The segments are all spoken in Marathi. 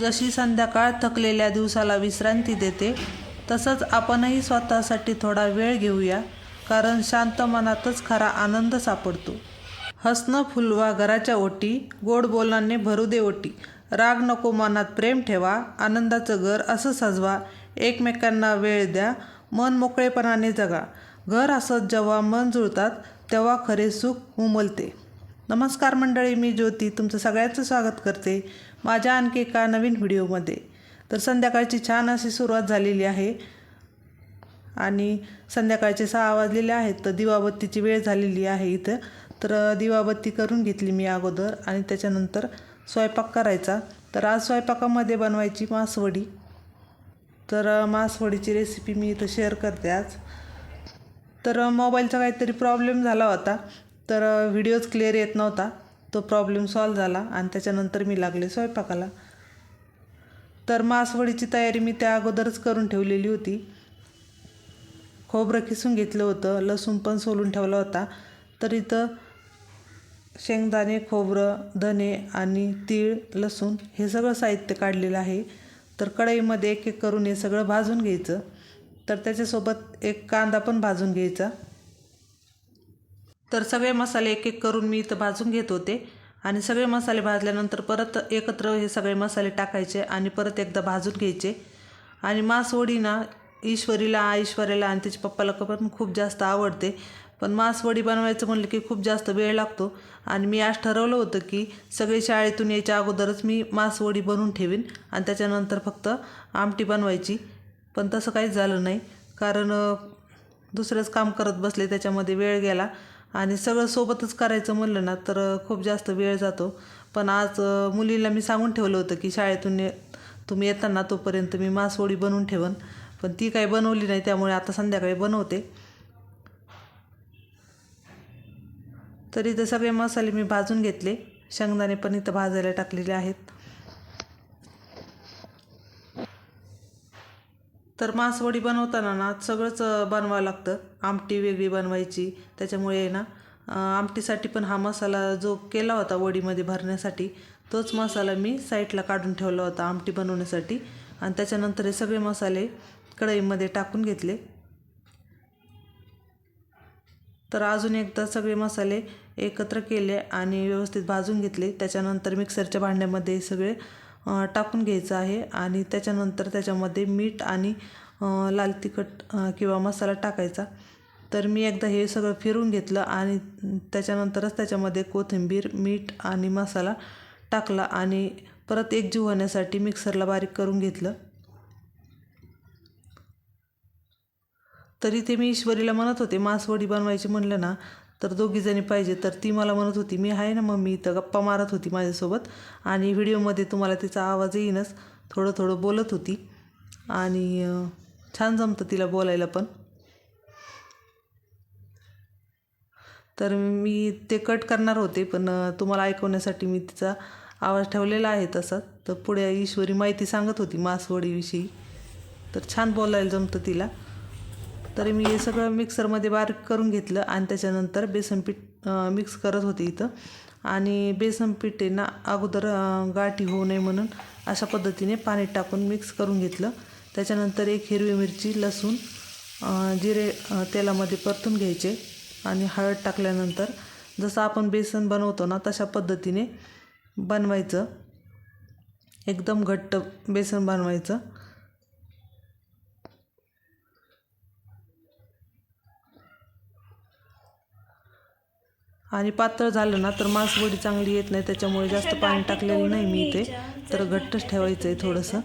जशी संध्याकाळ थकलेल्या दिवसाला विश्रांती देते तसंच आपणही स्वतःसाठी थोडा वेळ घेऊया कारण शांत मनातच खरा आनंद सापडतो. हसणं फुलवा घराच्या ओटी गोड बोलांनी भरू दे ओटी. राग नको मनात प्रेम ठेवा आनंदाचं घर असं सजवा. एकमेकांना वेळ द्या मन मोकळेपणाने जगा. घर असत जेव्हा मन जुळतात तेव्हा खरे सुख उमलते. नमस्कार मंडळी मी ज्योती. तुमचं सगळ्यांचं स्वागत करते. माझ्या आणखी एका नवीन व्हिडिओमध्ये. तर संध्याकाळची छान अशी सुरुवात झालेली आहे. आणि संध्याकाळचे सहा वाजलेले आहेत तर दिवाबत्तीची वेळ झालेली आहे इथं. तर दिवाबत्ती करून घेतली मी अगोदर आणि त्याच्यानंतर स्वयंपाक करायचा. तर आज स्वयंपाकामध्ये बनवायची मासवडी. तर मासवडीची रेसिपी मी इथं शेअर करते आज. तर मोबाईलचा काहीतरी प्रॉब्लेम झाला होता. तर व्हिडिओज क्लिअर येत नव्हता. तो प्रॉब्लेम सॉल्व झाला आणि त्याच्यानंतर मी लागले स्वयंपाकाला. तर मासवडीची तयारी मी त्या अगोदरच करून ठेवलेली होती. खोबरं किसून घेतलं होतं लसूण पण सोलून ठेवला होता. तर इथं शेंगदाणे खोबरं धने आणि तीळ लसूण हे सगळं साहित्य काढलेलं आहे. तर कढईमध्ये एक एक करून हे सगळं भाजून घ्यायचं. तर त्याच्यासोबत एक कांदा पण भाजून घ्यायचा. तर सगळे मसाले एक एक करून मी इथं भाजून घेत होते. आणि सगळे मसाले भाजल्यानंतर परत एकत्र हे सगळे मसाले टाकायचे आणि परत एकदा भाजून घ्यायचे. आणि मासवडी ना ईश्वरीला ऐश्वर्याला आणि त्याच्या पप्पाला पण खूप जास्त आवडते. पण मासवडी बनवायचं म्हणलं की खूप जास्त वेळ लागतो. आणि मी आज ठरवलं होतं की सगळे शाळेतून यायच्या अगोदरच मी मासवडी बनवून ठेवीन आणि त्याच्यानंतर फक्त आमटी बनवायची. पण तसं काहीच झालं नाही. कारण दुसरंच काम करत बसले त्याच्यामध्ये वेळ गेला. आणि सगळं सोबतच करायचं म्हणलं ना तर खूप जास्त वेळ जातो. पण आज मुलीला मी सांगून ठेवलं होतं की शाळेतून तुम्ही येताना तोपर्यंत मी मासवडी बनवून ठेवन. पण ती काही बनवली नाही त्यामुळे आता संध्याकाळी बनवते. तर इथं सगळे मसाले मी भाजून घेतले. शेंगदाणे पण इथं भाजायला टाकलेले आहेत. तर मासवडी बनवताना ना सगळंच बनवावं लागतं. आमटी वेगळी बनवायची. त्याच्यामुळे ना आमटीसाठी पण हा मसाला जो केला होता वडीमध्ये भरण्यासाठी तोच मसाला मी साईडला काढून ठेवला होता आमटी बनवण्यासाठी. आणि त्याच्यानंतर हे सगळे मसाले कढईमध्ये टाकून घेतले. तर अजून एकदा सगळे मसाले एकत्र केले आणि व्यवस्थित भाजून घेतले. त्याच्यानंतर मिक्सरच्या भांड्यामध्ये सगळे टाकून घ्यायचं आहे आणि त्याच्यानंतर त्याच्यामध्ये मीठ आणि लाल तिखट किंवा मसाला टाकायचा. तर मी एकदा हे सगळं फिरून घेतलं आणि त्याच्यानंतरच त्याच्यामध्ये कोथिंबीर मीठ आणि मसाला टाकला आणि परत एकजीव होण्यासाठी मिक्सरला बारीक करून घेतलं. तरी ते मी ईश्वरीला म्हणत होते मासवडी बनवायची म्हणलं ना तर दोघीजणी पाहिजे. तर ती मला म्हणत होती मी आहे ना मम्मी इथं गप्पा मारत होती माझ्यासोबत आणि व्हिडिओमध्ये तुम्हाला तिचा आवाज येईनच थोडं थोडं बोलत होती. आणि छान जमतं तिला बोलायला पण. तर मी ते कट करणार होते पण तुम्हाला ऐकवण्यासाठी मी तिचा आवाज ठेवलेला आहे तसा. तर पुढे ईश्वरी माहिती सांगत होती मासवडीविषयी. तर छान बोलायला जमतं तिला. तरी मी हे सगळं मिक्सरमध्ये बारीक करून घेतलं आणि त्याच्यानंतर बेसन पीठ मिक्स करत होते इथं. आणि बेसन पीठ आहे ना अगोदर गाठी होऊ नये म्हणून अशा पद्धतीने पाणी टाकून मिक्स करून घेतलं. त्याच्यानंतर एक हिरवी मिरची लसूण जिरे तेलामध्ये परतून घ्यायचे आणि हळद टाकल्यानंतर जसं आपण बेसन बनवतो ना तशा पद्धतीने बनवायचं. एकदम घट्ट बेसन बनवायचं. आणि पातळ झालं ना तर मासवडी चांगली येत नाही त्याच्यामुळे जास्त पाणी टाकलेलं नाही मी इथे. तर घट्टच ठेवायचं आहे थोडंसं.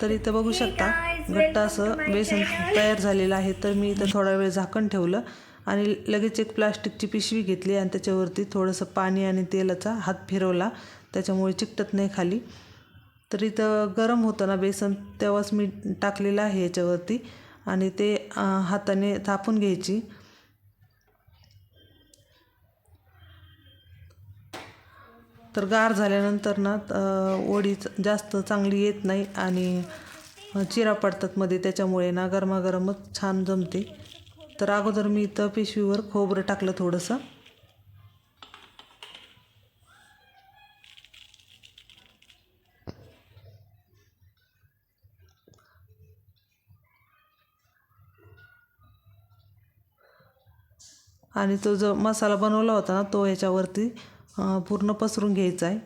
तर इथं बघू शकता घट्ट असं बेसन तयार झालेलं आहे. तर मी इथं थोडा वेळ झाकण ठेवलं आणि लगेच एक प्लास्टिकची पिशवी घेतली आणि त्याच्यावरती थोडंसं पाणी आणि तेलाचा हात फिरवला. त्याच्यामुळे चिकटत नाही खाली. तर इथं गरम होतं ना बेसन तेव्हाच मी टाकलेलं आहे याच्यावरती. आणि ते हाताने थापून घ्यायची. तर गार झाल्यानंतर ना ओढी जास्त चांगली येत नाही आणि चिरा पडतात मध्ये. त्याच्यामुळे ना गरमागरमच छान जमते. तर अगोदर मी इथं पिशवीवर खोबरं टाकलं थोडंसं. आणि तो जो मसाला बनवला होता ना तो ह्याच्यावरती पूर्ण पसरून घ्यायचं आहे.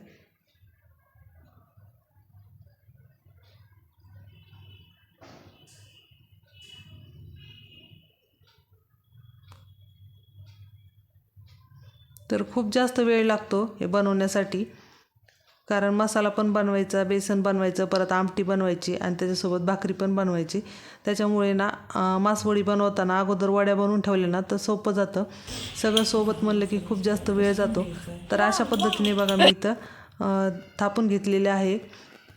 तर खूप जास्त वेळ लागतो हे बनवण्यासाठी. कारण मसाला पण बनवायचा बेसन बनवायचं परत आमटी बनवायची आणि त्याच्यासोबत भाकरी पण बनवायची. त्याच्यामुळे ना मासवडी बनवताना अगोदर वड्या बनवून ठेवल्या ना तर सोपं जातं. सगळं सोबत म्हणलं की खूप जास्त वेळ जातो. तर अशा पद्धतीने बघा मी इथं थापून घेतलेले आहे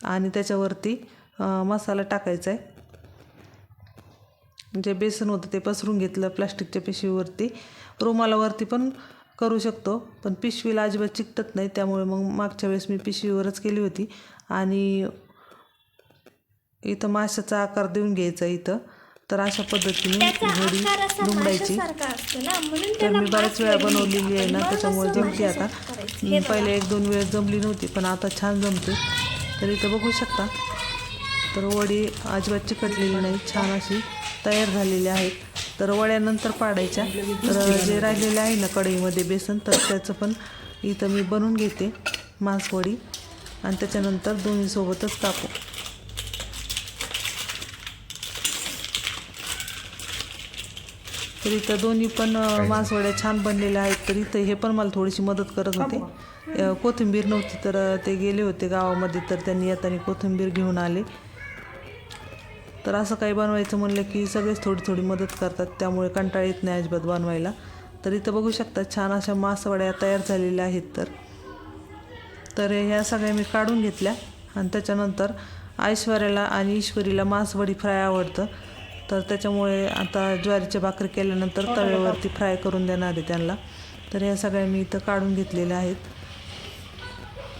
आणि त्याच्यावरती मसाला टाकायचा आहे जे बेसन होतं ते पसरून घेतलं प्लास्टिकच्या पिशवीवरती. रुमालावरती पण करू शकतो पण पिशवीला अजिबात चिकटत नाही. त्यामुळे मग मागच्या वेळेस मी पिशवीवरच केली होती. आणि इथं माशाचा आकार देऊन घ्यायचा इथं. तर अशा पद्धतीने घडी दुमडायची तर मी बऱ्याच वेळा बनवलेली आहे ना त्याच्यामुळे जमते आता. पहिले एक दोन वेळेस जमली नव्हती पण आता छान जमते. तर इथं बघू शकता. तर वडी अजिबात चिकटलेली नाही छान अशी तयार झालेली आहेत तर वड्यानंतर पाडायच्या. तर जे राहिलेलं आहे ना कढईमध्ये बेसन तर त्याचं पण इथं मी बनवून घेते मांसवडी. आणि त्याच्यानंतर दोन्ही सोबतच टाकू तर इथं दोन्ही पण मांसवड्या छान बनलेल्या आहेत. तर इथं हे पण मला थोडीशी मदत करत होते. कोथिंबीर नव्हती तर ते गेले होते गावामध्ये. तर त्यांनी येताना कोथिंबीर घेऊन आले. तर असं काही बनवायचं म्हणलं की सगळेच थोडी थोडी मदत करतात त्यामुळे कंटाळ येत नाही अजिबात बनवायला. तर इथं बघू शकता छान अशा मासवड्या तयार झालेल्या आहेत तर. तर ह्या सगळ्या मी काढून घेतल्या आणि त्याच्यानंतर ऐश्वर्याला आणि ईश्वरीला मासवडी फ्राय आवडतं. तर त्याच्यामुळे आता ज्वारीच्या भाकरी केल्यानंतर तव्यावरती फ्राय करून देणार आहे त्यांना. तर ह्या सगळ्या मी इथं काढून घेतलेल्या आहेत.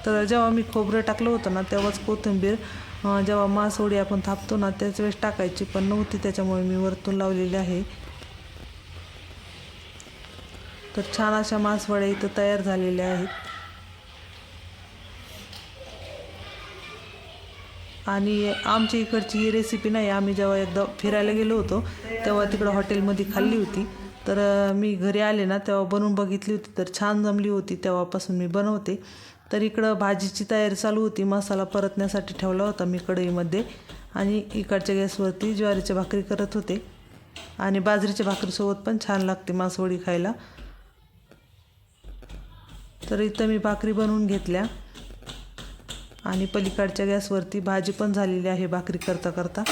तर जेव्हा मी खोबरं टाकलं होतं ना तेव्हाच कोथिंबीर जेव्हा मासवडी आपण थापतो ना त्याच वेळेस टाकायची पण नव्हती त्याच्यामुळे मी वरतून लावलेली आहे. तर छान अशा मासवड्या इथं तयार झालेल्या आहेत. आणि आमच्या इकडची ही रेसिपी नाही आम्ही जेव्हा एकदा फिरायला गेलो होतो तेव्हा तिकडं हॉटेलमध्ये खाल्ली होती. तर मी घरी आले ना तेव्हा बनवून बघितली होती तर छान जमली होती तेव्हापासून मी बनवते. तर इकडं भाजीची तयारी चालू होती. मसाला परतण्यासाठी ठेवला होता मी कढईमध्ये. आणि इकडच्या गॅसवरती ज्वारीची भाकरी करत होते. आणि बाजरीच्या भाकरीसोबत पण छान लागते मासवडी खायला. तर इथं मी भाकरी बनवून घेतल्या. आणि पलीकडच्या गॅसवरती भाजी पण झालेली आहे भाकरी करता करता.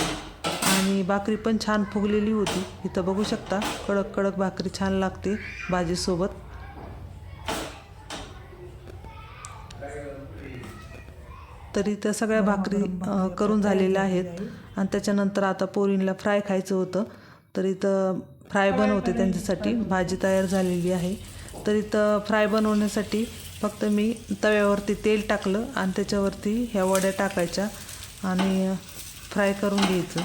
आणि भाकरी पण छान फुगलेली होती. इथं बघू शकता कडक कडक भाकरी छान लागते भाजीसोबत. तर इथं सगळ्या भाकरी करून झालेल्या आहेत. आणि त्याच्यानंतर आता पोरींला फ्राय खायचं होतं. तर इथं फ्राय बनवते त्यांच्यासाठी. भाजी तयार झालेली आहे. तर इथं फ्राय बनवण्यासाठी फक्त मी तव्यावरती तेल टाकलं आणि त्याच्यावरती ह्या वड्या टाकायच्या आणि फ्राय करून घ्यायचं.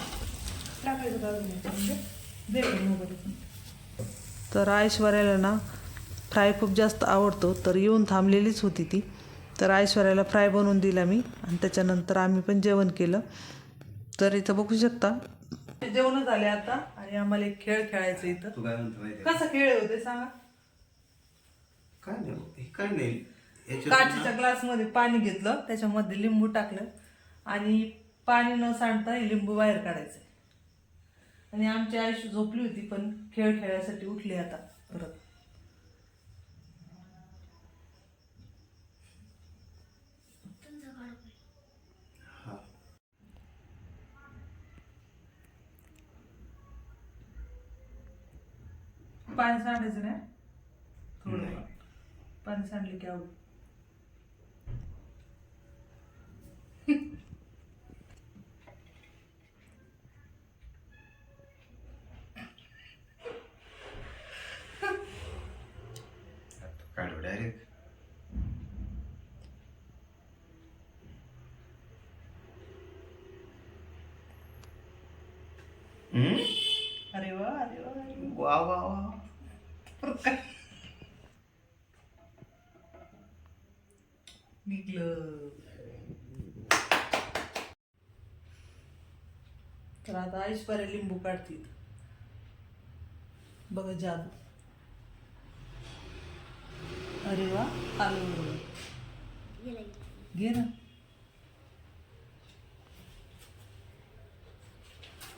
तर ऐश्वर्याला ना फ्राय खूप जास्त आवडतो. तर येऊन थांबलेलीच होती ती. तर ऐश्वर्याला फ्राय बनवून दिला मी. आणि त्याच्यानंतर आम्ही पण जेवण केलं. तर इथं बघू शकता. जेवण झाले आता आणि आम्हाला एक खेळ खेळायचा इथं. कसा खेळ होते सांगा. काय नाही काय नाही. ग्लासमध्ये पाणी घेतलं. त्याच्यामध्ये लिंबू टाकलं. आणि पाणी न सांडता हे लिंबू बाहेर काढायचं. आणि आमची आयुष्य झोपली होती पण खेळ खेळायसाठी उठली आता परत हा. पाणी सांडायचं नाही थोडं. पाणी सांडले की आवड काढू डायरेक्ट अरे वा अरे वा वा. वा वा निघलं. तर आता ऐश्वर्या लिंबू काढतील बघ जादू. अरे वा आलो घे ना.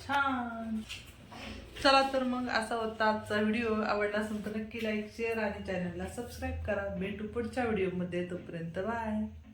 छान. चला तर मग असा होता आजचा व्हिडिओ. आवडला असेल तर नक्की लाईक शेअर आणि चॅनलला सबस्क्राईब करा. भेटू पुढच्या व्हिडिओमध्ये तोपर्यंत बाय